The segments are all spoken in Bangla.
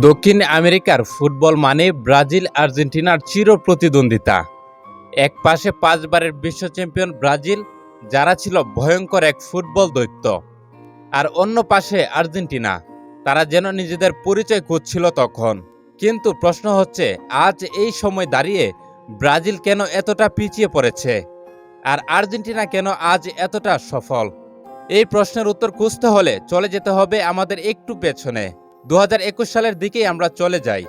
দক্ষিণ আমেরিকার ফুটবল মানে ব্রাজিল, আর্জেন্টিনার চির প্রতিদ্বন্দ্বিতা। এক পাশে পাঁচবারের বিশ্ব চ্যাম্পিয়ন ব্রাজিল, যারা ছিল ভয়ঙ্কর এক ফুটবল দৈত্য। আর অন্য পাশে আর্জেন্টিনা, তারা যেন নিজেদের পরিচয় খুঁজছিল তখন। কিন্তু প্রশ্ন হচ্ছে, আজ এই সময় দাঁড়িয়ে ব্রাজিল কেন এতটা পিছিয়ে পড়েছে? আর আর্জেন্টিনা কেন আজ এতটা সফল? এই প্রশ্নের উত্তর খুঁজতে হলে চলে যেতে হবে আমাদের একটু পেছনে। দু হাজার একুশ সালের দিকেই আমরা চলে যাই।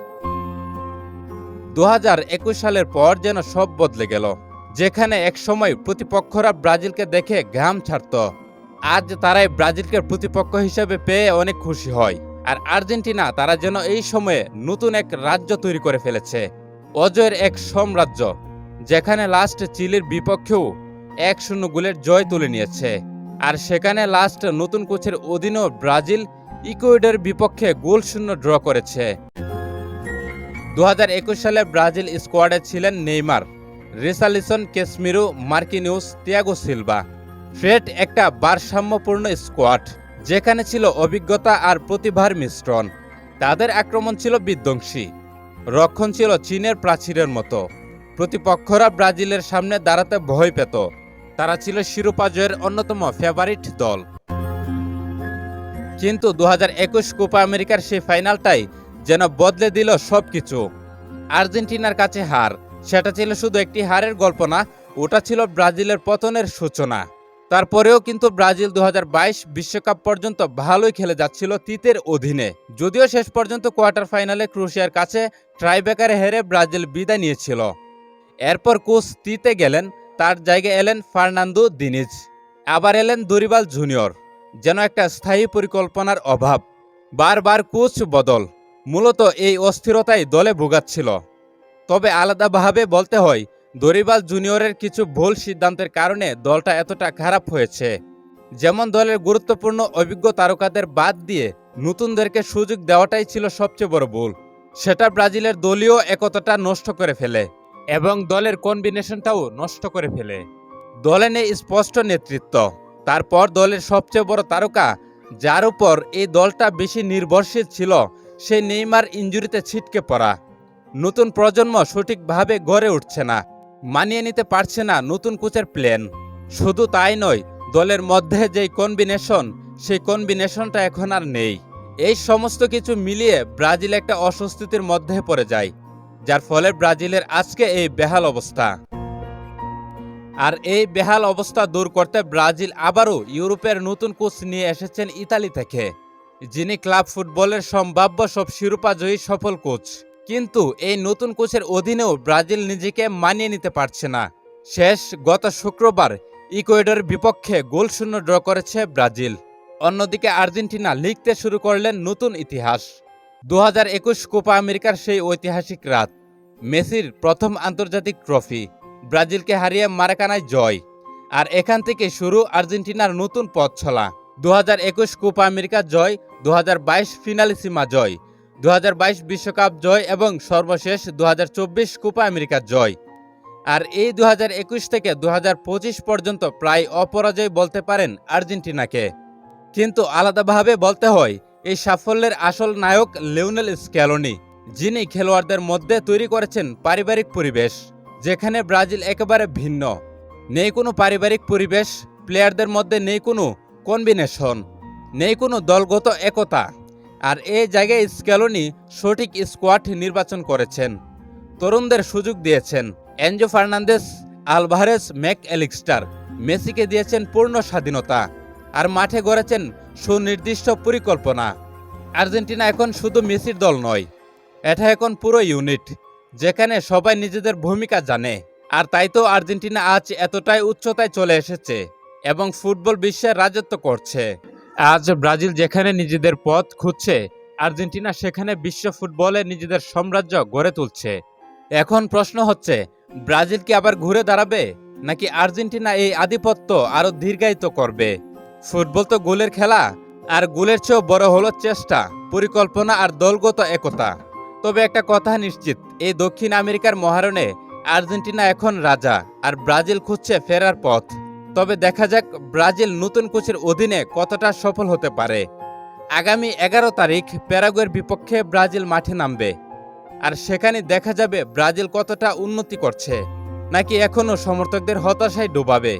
দু হাজার একুশ সালের পর যেন সব বদলে গেল। যেখানে একসময় প্রতিপক্ষরা ব্রাজিলকে দেখে ঘাম ছাড়ত। আজ তারাই ব্রাজিলকে প্রতিপক্ষ হিসেবে পেয়ে অনেক খুশি হয়। আর আর্জেন্টিনা তারা যেন এই সময়ে নতুন এক রাজ্য তৈরি করে ফেলেছে। অজয়ের এক সাম্রাজ্য, যেখানে লাস্ট চিলির বিপক্ষেও এক শূন্য গোলের জয় তুলে নিয়েছে। আর সেখানে লাস্ট নতুন কোচের অধীনেও ব্রাজিল ইকুয়েডের বিপক্ষে গোল শূন্য ড্র করেছে। দু হাজার একুশ সালে ব্রাজিল স্কোয়াডে ছিলেন Neymar, Richarlison Casemiro, Marquinhos, Thiago Silva. Fred একটা ভারসাম্যপূর্ণ স্কোয়াড, যেখানে ছিল অভিজ্ঞতা আর প্রতিভার মিশ্রণ। তাদের আক্রমণ ছিল বিধ্বংসী। রক্ষণ ছিল চীনের প্রাচীরের মতো। প্রতিপক্ষরা ব্রাজিলের সামনে দাঁড়াতে ভয় পেত। তারা ছিল শিরোপা জয়ের অন্যতম ফেভারিট দল। কিন্তু দু একুশ কোপা আমেরিকার সেই ফাইনালটাই যেন বদলে দিল সব কিছু আর্জেন্টিনার কাছে হার, সেটা ছিল শুধু একটি হারের গল্প না, ওটা ছিল ব্রাজিলের পতনের সূচনা। তারপরেও কিন্তু ব্রাজিল দু বিশ্বকাপ পর্যন্ত ভালোই খেলে যাচ্ছিল তিতের অধীনে। যদিও শেষ পর্যন্ত কোয়ার্টার ফাইনালে ক্রোশিয়ার কাছে ট্রাইবেকারে হেরে ব্রাজিল বিদায় নিয়েছিল। এরপর কোচ তিতে গেলেন, তার জায়গায় এলেন ফার্নান্দো দিনিজ। আবার এলেন দরিবাল জুনিয়র। যেন একটা স্থায়ী পরিকল্পনার অভাব, বারবার কোচ বদল, মূলত এই অস্থিরতাই দলে ভোগাচ্ছিল। তবে আলাদাভাবে বলতে হয়, দরিবাল জুনিয়রের কিছু ভুল সিদ্ধান্তের কারণে দলটা এতটা খারাপ হয়েছে। যেমন দলের গুরুত্বপূর্ণ অভিজ্ঞ তারকাদের বাদ দিয়ে নতুনদেরকে সুযোগ দেওয়াটাই ছিল সবচেয়ে বড় ভুল। সেটা ব্রাজিলের দলীয় একতাটা নষ্ট করে ফেলে এবং দলের কম্বিনেশনটাও নষ্ট করে ফেলে। দলে নেই স্পষ্ট নেতৃত্ব। তারপর দলের সবচেয়ে বড় তারকা, যার উপর এই দলটা বেশি নির্ভরশীল ছিল, সে নেইমার ইঞ্জুরিতে ছিটকে পড়া। নতুন প্রজন্ম সঠিকভাবে গড়ে উঠছে না, মানিয়ে নিতে পারছে না নতুন কোচের প্ল্যান শুধু তাই নয়, দলের মধ্যে যেই কম্বিনেশন, সেই কম্বিনেশনটা এখন আর নেই। এই সমস্ত কিছু মিলিয়ে ব্রাজিল একটা অস্বস্তিতির মধ্যে পড়ে যায়, যার ফলে ব্রাজিলের আজকে এই বেহাল অবস্থা। আর এই বেহাল অবস্থা দূর করতে ব্রাজিল আবারও ইউরোপের নতুন কোচ নিয়ে এসেছেন ইতালি থেকে, যিনি ক্লাব ফুটবলের সম্ভাব্য সব শিরোপা জয়ী সফল কোচ। কিন্তু এই নতুন কোচের অধীনেও ব্রাজিল নিজেকে মানিয়ে নিতে পারছে না। শেষ গত শুক্রবার ইকুয়েডর বিপক্ষে গোলশূন্য ড্র করেছে ব্রাজিল। অন্যদিকে আর্জেন্টিনা লিখতে শুরু করলেন নতুন ইতিহাস। দু হাজার একুশ কোপা আমেরিকার সেই ঐতিহাসিক রাত, মেসির প্রথম আন্তর্জাতিক ট্রফি। ব্রাজিলকে হারিয়ে মারাকানায় জয়। আর এখান থেকে শুরু আর্জেন্টিনার নতুন পথ ছলা দুহাজার একুশ কোপা আমেরিকা জয় দু ফিনালিসিমা জয় দু বিশ্বকাপ জয় এবং সর্বশেষ দুহাজার চব্বিশ কোপা আমেরিকা জয়। আর এই দু হাজার একুশ থেকে দু হাজার পঁচিশ পর্যন্ত প্রায় অপরাজয় বলতে পারেন আর্জেন্টিনাকে। কিন্তু আলাদাভাবে বলতে হয়, এই সাফল্যের আসল নায়ক লিওনেল স্ক্যালোনি, যিনি খেলোয়াড়দের মধ্যে তৈরি করেছেন পারিবারিক পরিবেশ। যেখানে ব্রাজিল একেবারে ভিন্ন। নেই কোনো পারিবারিক পরিবেশ, প্লেয়ারদের মধ্যে নেই কোনো কম্বিনেশন, নেই কোনো দলগত একতা। আর এই জায়গায় স্ক্যালোনি সঠিক স্কোয়াড নির্বাচন করেছেন। তরুণদের সুযোগ দিয়েছেন Enzo Fernandez, Alvarez Mac Allister মেসিকে দিয়েছেন পূর্ণ স্বাধীনতা আর মাঠে গড়েছেন সুনির্দিষ্ট পরিকল্পনা। আর্জেন্টিনা এখন শুধু মেসির দল নয়, এটা এখন পুরো ইউনিট। যেখানে সবাই নিজেদের ভূমিকা জানে। আর তাই তো আর্জেন্টিনা আজ এতটাই উচ্চতায় চলে এসেছে এবং ফুটবল বিশ্বের রাজত্ব করছে। আজ ব্রাজিল যেখানে নিজেদের পথ খুঁজছে, আর্জেন্টিনা সেখানে বিশ্ব ফুটবলে নিজেদের সাম্রাজ্য গড়ে তুলছে। এখন প্রশ্ন হচ্ছে, ব্রাজিল কি আবার ঘুরে দাঁড়াবে? নাকি আর্জেন্টিনা এই আধিপত্য আরও দীর্ঘায়িত করবে? ফুটবল তো গোলের খেলা, আর গোলের চেয়েও বড় হলো চেষ্টা, পরিকল্পনা আর দলগত একতা। তবে একটা কথা নিশ্চিত, এই দক্ষিণ আমেরিকার মহারণে আর্জেন্টিনা এখন রাজা আর ব্রাজিল খুঁজছে ফেরার পথ। তবে দেখা যাক ব্রাজিল নতুন কোচের অধীনে কতটা সফল হতে পারে। আগামী এগারো তারিখ প্যারাগুয়ের বিপক্ষে ব্রাজিল মাঠে নামবে। আর সেখানে দেখা যাবে ব্রাজিল কতটা উন্নতি করছে, নাকি এখনও সমর্থকদের হতাশায় ডোবাবে।